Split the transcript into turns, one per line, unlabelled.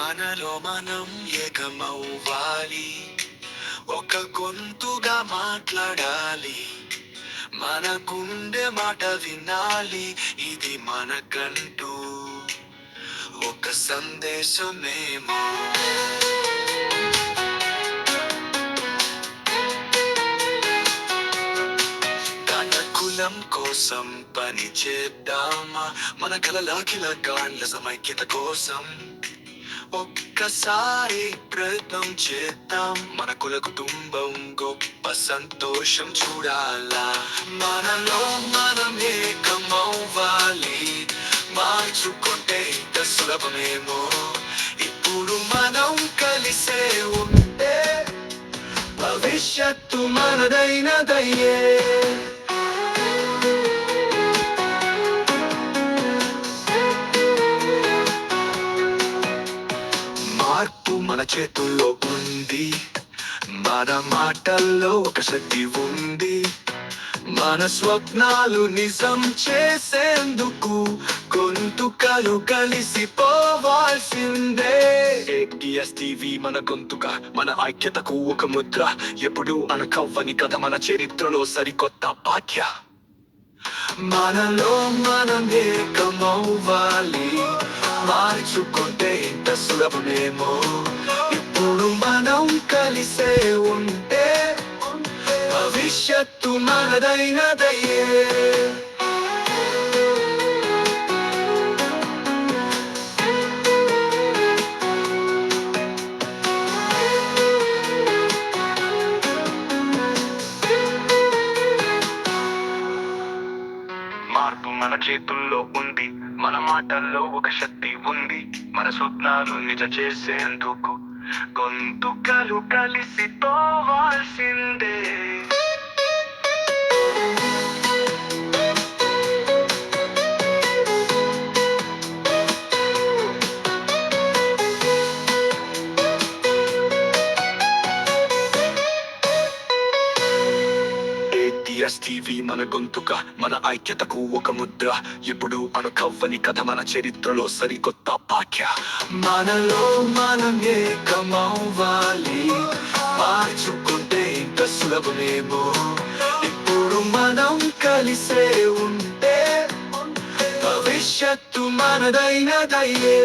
మనలో మనం ఏకమవ్వాలి. ఒక గొంతుగా మాట్లాడాలి. మన గుండె మాట వినాలి. ఇది మనకంటూ ఒక సందేశమేమో కులం కోసం పని చేద్దామా? మన కలలాకిల గాండ్ల సమైక్యత కోసం. ఒక్కసారి ప్రయత్నం చేద్దాం. మన కుల కుటుంబం గొప్ప సంతోషం చూడాలా. మనలో మనం ఏకమవ్వాలి. మార్చుకుంటే ఇంత సులభమేమో. ఇప్పుడు మనం కలిసే ఉంటే భవిష్యత్తు మనదైనదయ్యే. మన చేతుల్లో ఉంది. మన మాటల్లో ఒక శక్తి ఉంది. మన స్వప్నాలు నిజం చేసేందుకు గొంతుకలు కలిసి పోవాల్సిందే మన గొంతుక మన ఐక్యతకు ఒక ముద్ర. ఎప్పుడు అనకవ్వని కథ మన చరిత్రలో సరికొత్త బాధ్య మనలో మనం ఏకమవ్వాలి. మార్చుకుంటే ఇంత సులభమేమో. ఇప్పుడు మనం కలిసే ఉంటే భవిష్యత్తు మనదైనదయ్యే. మార్పు మన చేతుల్లో ఉంది మన మాటల్లో ఒక శక్తి ఉంది మన స్వప్నాలు నిజ చేసేందుకు గొంతుకలు కలిసి పోవాల్సిందే ఏటీఎస్ టీవీ మన గొంతుక మన ఐక్యతకు ఒక ముద్ర. ఇప్పుడు అనుకవ్వని కథ మన చరిత్రలో సరికొత్త పాఖ్య. మనలో మనమే కమవ్వాలి మార్చుకుంటే ఇంత సులభమేమో. ఇప్పుడు మనం కలిసే ఉంటే భవిష్యత్తు మనదైనదయ్యే.